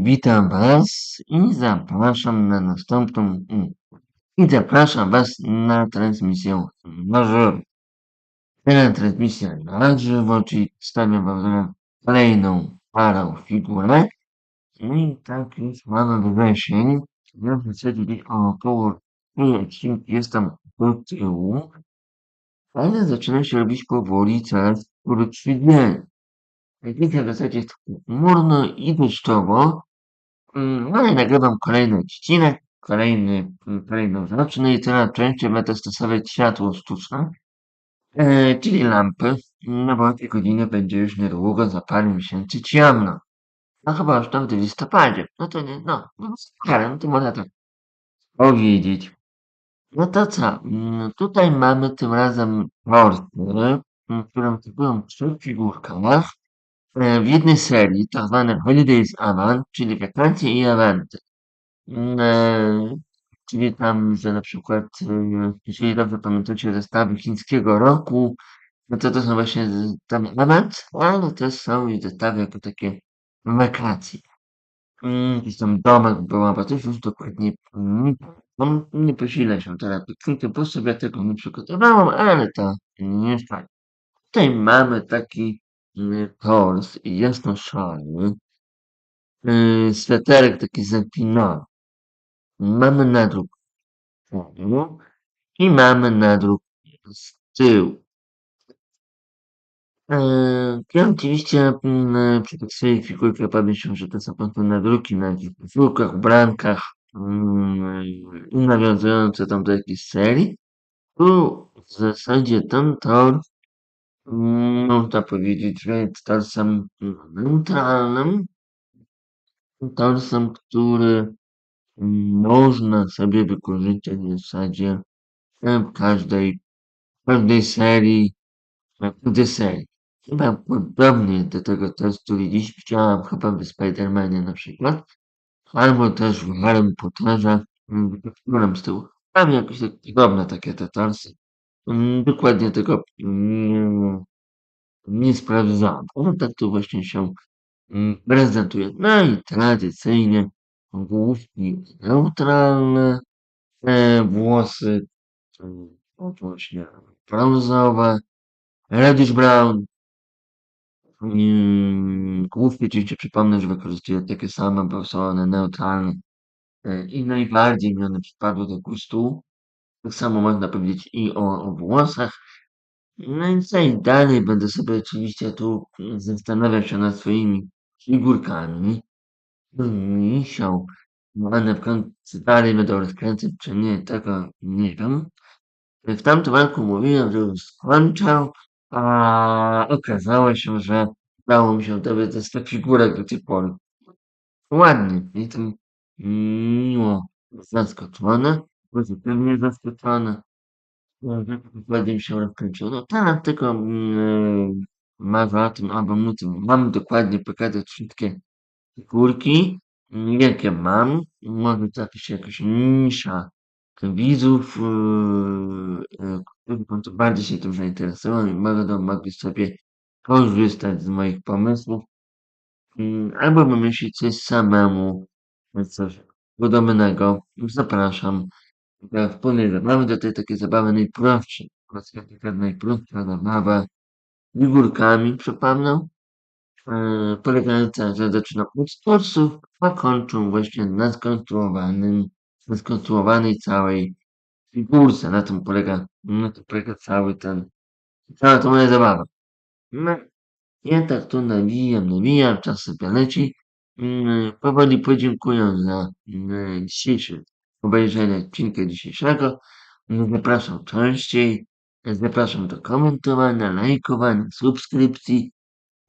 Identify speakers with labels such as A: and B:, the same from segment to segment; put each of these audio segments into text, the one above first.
A: Witam Was i zapraszam na następną i zapraszam Was na transmisję na żywo. Teraz transmisja na żywo, czyli stawiam Wam kolejną parę figurek. No i tak już mamy wrzesień. Ja w zasadzie około pół odcinki jestem do tyłu, ale zaczyna się robić powoli coraz krótszy dzień. Widzę, w zasadzie chmurno i deszczowo, Mm, No i nagrywam kolejny odcinek, kolejny, mm, kolejną rzecz, no i coraz częściej będę stosować światło sztuczne, e, czyli lampy, no bo tej godzinie będzie już niedługo, za parę miesięcy ciemno. No chyba już tam w listopadzie, no to nie, no, no parę, no to można tak powiedzieć. No to co, mm, tutaj mamy tym razem portę, mm, którą kupiłem w trzech figurkach, w jednej serii, tak zwanej Holidays Avant, czyli wakacje i eventy. Mm, e, czyli tam, że na przykład, e, jeżeli dobrze pamiętacie zestawy chińskiego roku, no to to są właśnie tam event, ale też są i zestawy jako takie wakacje. Mm, Jakiś tam domek była, bo też już dokładnie nie, no, nie posilę się teraz, po sobie tego nie przygotowałam, ale to nie tak. Tutaj mamy taki tors jasno-szary, yy, sweterek taki zapinany. Mamy nadruk i mamy nadruk z tyłu. Eee, ja oczywiście tej swojej figurce pomyślę, że to są po nadruki na jakichś koszulkach, ubrankach i nawiązujące tam do jakiejś serii. Tu w zasadzie ten tor można powiedzieć, że jest torsem neutralnym, torsem, który można sobie wykorzystać w zasadzie w każdej, w serii, w każdej serii. Chyba podobnie do tego testu dziś widziałam chyba w Spidermanie na przykład, albo też w Harry Potterze, mm, którym z tyłu. Tam jakieś podobne takie te torsy. Mm, Dokładnie tego mm, nie sprawdzałam. Ale tak to właśnie się mm, prezentuje. No i tradycyjnie główki neutralne, e, włosy mm, właśnie brązowe, reddish brown, mm, główki oczywiście przypomnę, że wykorzystuję takie same, bo są one neutralne e, i najbardziej mi one przypadły do gustu. Tak samo można powiedzieć i o, o włosach. No i co i dalej będę sobie oczywiście tu zastanawiał się nad swoimi figurkami. Misią. One w końcu dalej będą rozkręcać, czy nie, tego nie wiem. W tamtym roku mówiłem, że już skończę, a okazało się, że udało mi się dowiedzieć ze 100 figurek do tej pory. Ładnie, jestem miło zaskoczony, pozytywnie zaskoczony. Mi się rozkręciło. No teraz tylko mm, marzę o tym, aby móc mam dokładnie pokazać wszystkie figurki, jakie mam. Może trafi się jakaś nisza widzów, yy, yy, którzy bardziej się tym zainteresują i będą mogli sobie korzystać z moich pomysłów, mm, albo wymyślić coś samemu, coś podobnego. Zapraszam do wspólnej zabawy, do tej takiej zabawy najprostszej. Taka najprostsza zabawa figurkami, przypomnę, yy, polegająca, że zaczynam od torsów, a kończą właśnie na skonstruowanym, na skonstruowanej całej figurce. Na tym polega, na tym polega cały ten, cała ta moja zabawa. No, ja tak tu nawijam, nawijam, czas sobie leci. Mm, Powoli podziękuję za mm, dzisiejszy obejrzenie odcinka dzisiejszego. Zapraszam częściej. Zapraszam do komentowania, lajkowania, subskrypcji.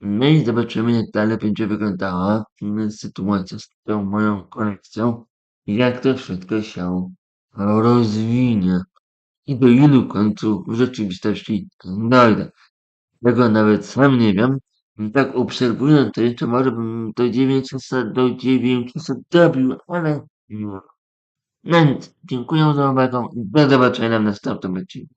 A: No i zobaczymy, jak dalej będzie wyglądała sytuacja z tą moją kolekcją. Jak to wszystko się rozwinie. I do ilu końców w rzeczywistości dojdę. Tego nawet sam nie wiem. Tak obserwując to jeszcze może bym do 900, do 900 dobił, ale. No nic, dziękuję za uwagę i do zobaczenia w następnym odcinku.